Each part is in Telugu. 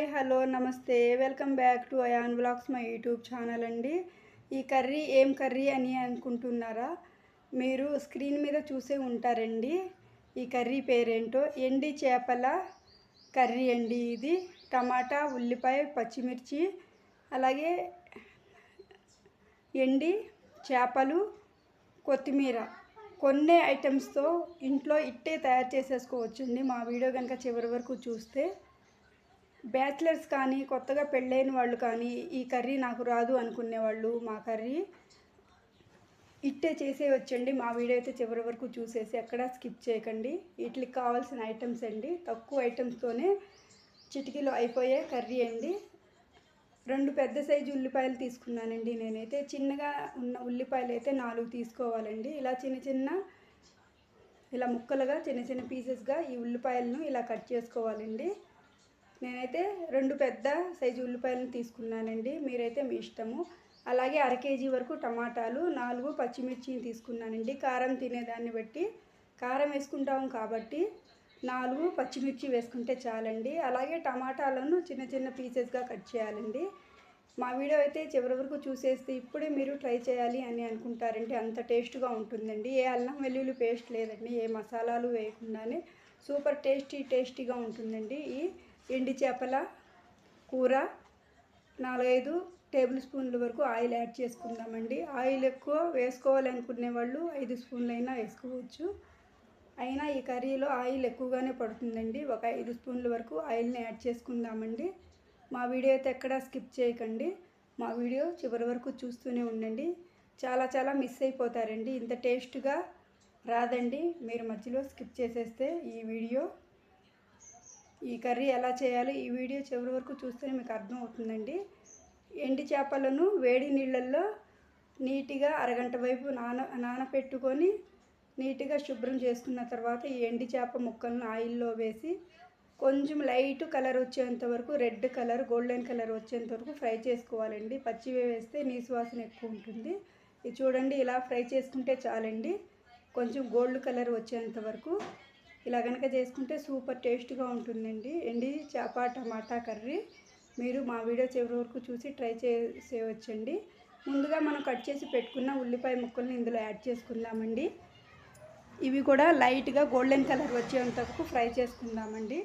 హాయ్ హలో నమస్తే. Welcome back to Ayan vlogs my YouTube channel అండి. ఈ కర్రీ ఏం కర్రీ అని అనుకుంటున్నారా? మీరు స్క్రీన్ మీద చూసే ఉంటారండి. ఈ కర్రీ పేరేంటో? ఎండి చేపల కర్రీ అండి ఇది. టమాటా ఉల్లిపాయ పచ్చిమిర్చి అలాగే ఎండి చేపలు కొత్తిమీర. కొన్ని ఐటమ్స్తో ఇంట్లో ఇట్టే తయారు చేసేసుకోవచ్చండి మా వీడియో కనుక చివరి వరకు చూస్తే. బ్యాచిలర్స్ కానీ కొత్తగా పెళ్ళైన వాళ్ళు కానీ ఈ కర్రీ నాకు రాదు అనుకునే వాళ్ళు మా కర్రీ ఇట్టే చేసేయచ్చండి మా వీడియో అయితే చివరి వరకు చూసేసి ఎక్కడా స్కిప్ చేయకండి. వీటికి కావాల్సిన ఐటమ్స్ అండి. తక్కువ ఐటమ్స్తోనే చిటికీలో అయిపోయే కర్రీ అండి. రెండు పెద్ద సైజు ఉల్లిపాయలు తీసుకున్నానండి నేనైతే. చిన్నగా ఉన్న ఉల్లిపాయలు అయితే నాలుగు తీసుకోవాలండి. ఇలా చిన్న చిన్న ఇలా ముక్కలుగా చిన్న చిన్న పీసెస్గా ఈ ఉల్లిపాయలను ఇలా కట్ చేసుకోవాలండి. నేనైతే రెండు పెద్ద సైజు ఉల్లిపాయలను తీసుకున్నానండి. మీరైతే మీ ఇష్టము. అలాగే అర కేజీ వరకు టమాటాలు నాలుగు పచ్చిమిర్చిని తీసుకున్నానండి. కారం తినేదాన్ని బట్టి కారం వేసుకుంటాం కాబట్టి నాలుగు పచ్చిమిర్చి వేసుకుంటే చాలండి. అలాగే టమాటాలను చిన్న చిన్న పీసెస్గా కట్ చేయాలండి. మా వీడియో అయితే చివరి వరకు చూసేస్తే ఇప్పుడే మీరు ట్రై చేయాలి అని అనుకుంటారండి. అంత టేస్ట్గా ఉంటుందండి. ఏ అల్లం వెల్లుల్లి పేస్ట్ లేదండి. ఏ మసాలాలు వేయకుండానే సూపర్ టేస్టీ టేస్టీగా ఉంటుందండి. ఈ ఎండి చేపల కూర. నాలుగైదు టేబుల్ స్పూన్ల వరకు ఆయిల్ యాడ్ చేసుకుందామండి. ఆయిల్ ఎక్కువ వేసుకోవాలనుకునే వాళ్ళు ఐదు స్పూన్లు అయినా వేసుకోవచ్చు. అయినా ఈ కర్రీలో ఆయిల్ ఎక్కువగానే పడుతుందండి. ఒక ఐదు స్పూన్ల వరకు ఆయిల్ని యాడ్ చేసుకుందామండి. మా వీడియో అయితే ఎక్కడా స్కిప్ చేయకండి. మా వీడియో చివరి వరకు చూస్తూనే ఉండండి. చాలా చాలా మిస్ అయిపోతారండి. ఇంత టేస్ట్గా రాదండి. మీరు మధ్యలో స్కిప్ చేసేస్తే ఈ వీడియో ఈ కర్రీ ఎలా చేయాలో ఈ వీడియో చివరి వరకు చూస్తేనే మీకు అర్థం అవుతుందండి. ఎండి చేపలను వేడి నీళ్ళల్లో నీట్గా అరగంట వైపు నాన నానపెట్టుకొని నీట్గా శుభ్రం చేసుకున్న తర్వాత ఈ ఎండి చేప ముక్కలను ఆయిల్లో వేసి కొంచెం లైట్ కలర్ వచ్చేంత వరకు రెడ్ కలర్ గోల్డెన్ కలర్ వచ్చేంత వరకు ఫ్రై చేసుకోవాలండి. పచ్చివే వేస్తే నీసు వాసన ఎక్కువ ఉంటుంది. ఇది చూడండి ఇలా ఫ్రై చేసుకుంటే చాలండి. కొంచెం గోల్డ్ కలర్ వచ్చేంత వరకు ఇలా కనుక చేసుకుంటే సూపర్ టేస్ట్గా ఉంటుందండి. ఎండి చేప టమాటా కర్రీ మీరు మా వీడియో చివరి వరకు చూసి ట్రై చేసేయవచ్చండి ముందుగా మనం కట్ చేసి పెట్టుకున్న ఉల్లిపాయ ముక్కల్ని ఇందులో యాడ్ చేసుకుందామండి. ఇవి కూడా లైట్గా గోల్డెన్ కలర్ వచ్చేంత వరకు ఫ్రై చేసుకుందామండి.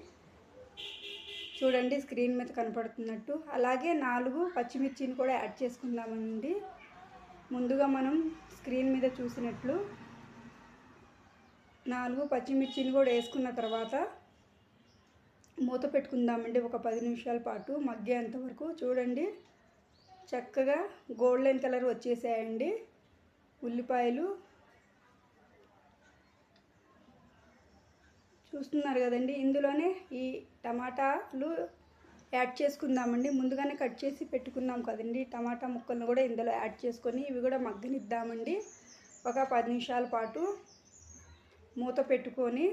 చూడండి స్క్రీన్ మీద కనపడుతున్నట్టు. అలాగే నాలుగు పచ్చిమిర్చిని కూడా యాడ్ చేసుకుందామండి. ముందుగా మనం స్క్రీన్ మీద చూసినట్లు నాలుగు పచ్చిమిర్చిని కూడా వేసుకున్న తర్వాత మూత పెట్టుకుందామండి ఒక పది నిమిషాల పాటు మగ్గేంత వరకు. చూడండి చక్కగా గోల్డెన్ కలర్ వచ్చేసాయండి ఉల్లిపాయలు. చూస్తున్నారు కదండి ఇందులోనే ఈ టమాటాలు యాడ్ చేసుకుందామండి. ముందుగానే కట్ చేసి పెట్టుకున్నాం కదండి టమాటా ముక్కలను కూడా ఇందులో యాడ్ చేసుకొని ఇవి కూడా మగ్గనిద్దామండి. ఒక పది నిమిషాల పాటు మూత పెట్టుకొని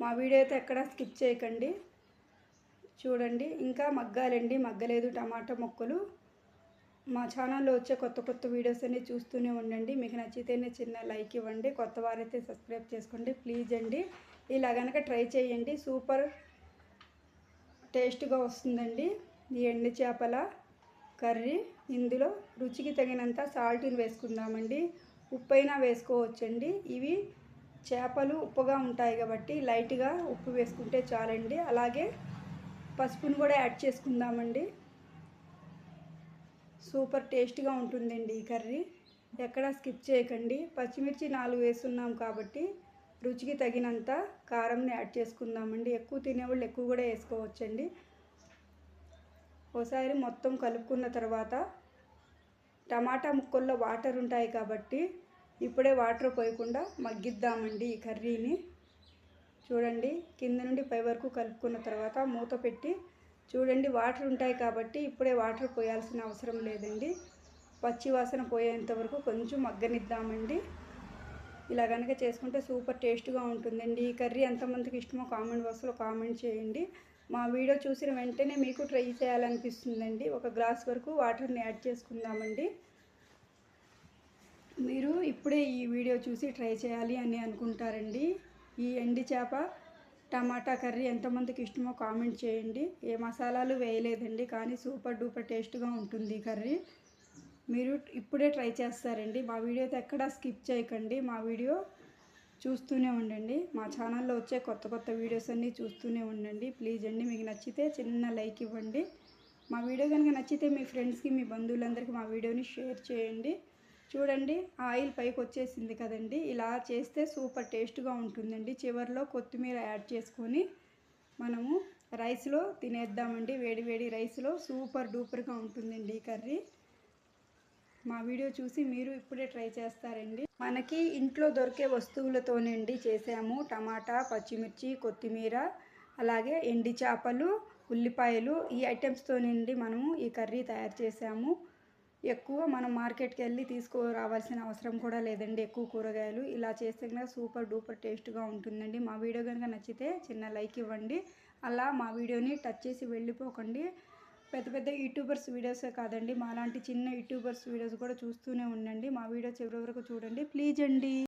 మా వీడియో అయితే ఎక్కడ స్కిప్ చేయకండి. చూడండి ఇంకా మగ్గాలండి. మగ్గలేదు టమాటా ముక్కలు. మా ఛానల్లో వచ్చే కొత్త కొత్త వీడియోస్ అన్ని చూస్తూనే ఉండండి. మీకు నచ్చితేనే చిన్న లైక్ ఇవ్వండి. కొత్త వారైతే సబ్స్క్రైబ్ చేసుకోండి. ప్లీజ్ అండి. ఇలా కనుక ట్రై చేయండి. సూపర్ టేస్ట్గా వస్తుందండి. ఈ ఎండు చేపల కర్రీ. ఇందులో రుచికి తగినంత సాల్ట్ని వేసుకుందామండి. ఉప్పు అయినా వేసుకోవచ్చండి. ఇవి చేపలు ఉప్పుగా ఉంటాయి కాబట్టి లైట్గా ఉప్పు వేసుకుంటే చాలండి. అలాగే పసుపును కూడా యాడ్ చేసుకుందామండి. సూపర్ టేస్ట్గా ఉంటుందండి ఈ కర్రీ. ఎక్కడా స్కిప్ చేయకండి. పచ్చిమిర్చి నాలుగు వేస్తున్నాం కాబట్టి రుచికి తగినంత కారంని యాడ్ చేసుకుందామండి. ఎక్కువ తినేవాళ్ళు ఎక్కువ కూడా వేసుకోవచ్చండి. ఒకసారి మొత్తం కలుపుకున్న తర్వాత టమాటా ముక్కల్లో వాటర్ ఉంటాయి కాబట్టి ఇప్పుడే వాటర్ పోయకుండా మగ్గిద్దామండి ఈ కర్రీని. చూడండి కింద నుండి పై వరకు కలుపుకున్న తర్వాత మూత పెట్టి చూడండి వాటర్ ఉంటాయి కాబట్టి ఇప్పుడే వాటర్ పోయాల్సిన అవసరం లేదండి. పచ్చి వాసన పోయేంత వరకు కొంచెం మగ్గనిద్దామండి. ఇలా కనుక చేసుకుంటే సూపర్ టేస్ట్గా ఉంటుందండి. ఈ కర్రీ ఎంతమందికి ఇష్టమో కామెంట్ బాక్స్లో కామెంట్ చేయండి. మా వీడియో చూసిన వెంటనే మీకు ట్రై చేయాలనిపిస్తుందండి. ఒక గ్లాస్ వరకు వాటర్ని యాడ్ చేసుకుందామండి. మీరు ఇప్పుడే ఈ వీడియో చూసి ట్రై చేయాలి అని అనుకుంటారండి. ఈ ఎండి చేప టమాటా కర్రీ ఎంతమందికి ఇష్టమో కామెంట్ చేయండి. ఏ మసాలాలు వేయలేదండి కానీ సూపర్ డూపర్ టేస్ట్గా ఉంటుంది ఈ కర్రీ. మీరు ఇప్పుడే ట్రై చేస్తారండి. మా వీడియో ఎక్కడా స్కిప్ చేయకండి. మా వీడియో చూస్తూనే ఉండండి. మా ఛానల్లో వచ్చే కొత్త కొత్త వీడియోస్ అన్నీ చూస్తూనే ఉండండి. ప్లీజ్ అండి మీకు నచ్చితే చిన్న లైక్ ఇవ్వండి. మా వీడియో కనుక నచ్చితే మీ ఫ్రెండ్స్కి మీ బంధువులందరికీ మా వీడియోని షేర్ చేయండి. చూడండి ఆయిల్ పైకి వచ్చేసింది కదండి. ఇలా చేస్తే సూపర్ టేస్ట్గా ఉంటుందండి. చివరిలో కొత్తిమీర యాడ్ చేసుకొని మనము రైస్లో తినేద్దామండి. వేడి వేడి రైస్లో సూపర్ డూపర్గా ఉంటుందండి ఈ కర్రీ. మా వీడియో చూసి మీరు ఇప్పుడే ట్రై చేస్తారండి. మనకి ఇంట్లో దొరికే వస్తువులతోనండి చేసాము. టమాటా పచ్చిమిర్చి కొత్తిమీర అలాగే ఎండి చేపలు ఉల్లిపాయలు ఈ ఐటమ్స్తోనండి మనము ఈ కర్రీ తయారు చేసాము. ఎక్కువ మనం మార్కెట్కి వెళ్ళి తీసుకురావాల్సిన అవసరం కూడా లేదండి. ఎక్కువ కూరగాయలు ఇలా చేస్తే కనుక సూపర్ డూపర్ టేస్ట్గా ఉంటుందండి. మా వీడియో కనుక నచ్చితే చిన్న లైక్ ఇవ్వండి. అలా మా వీడియోని టచ్ చేసి వెళ్ళిపోకండి. పెద్ద పెద్ద యూట్యూబర్స్ వీడియోసే కాదండి. మాలాంటి చిన్న యూట్యూబర్స్ వీడియోస్ కూడా చూస్తూనే ఉండండి. మా వీడియో చివరి వరకు చూడండి. ప్లీజ్ అండి.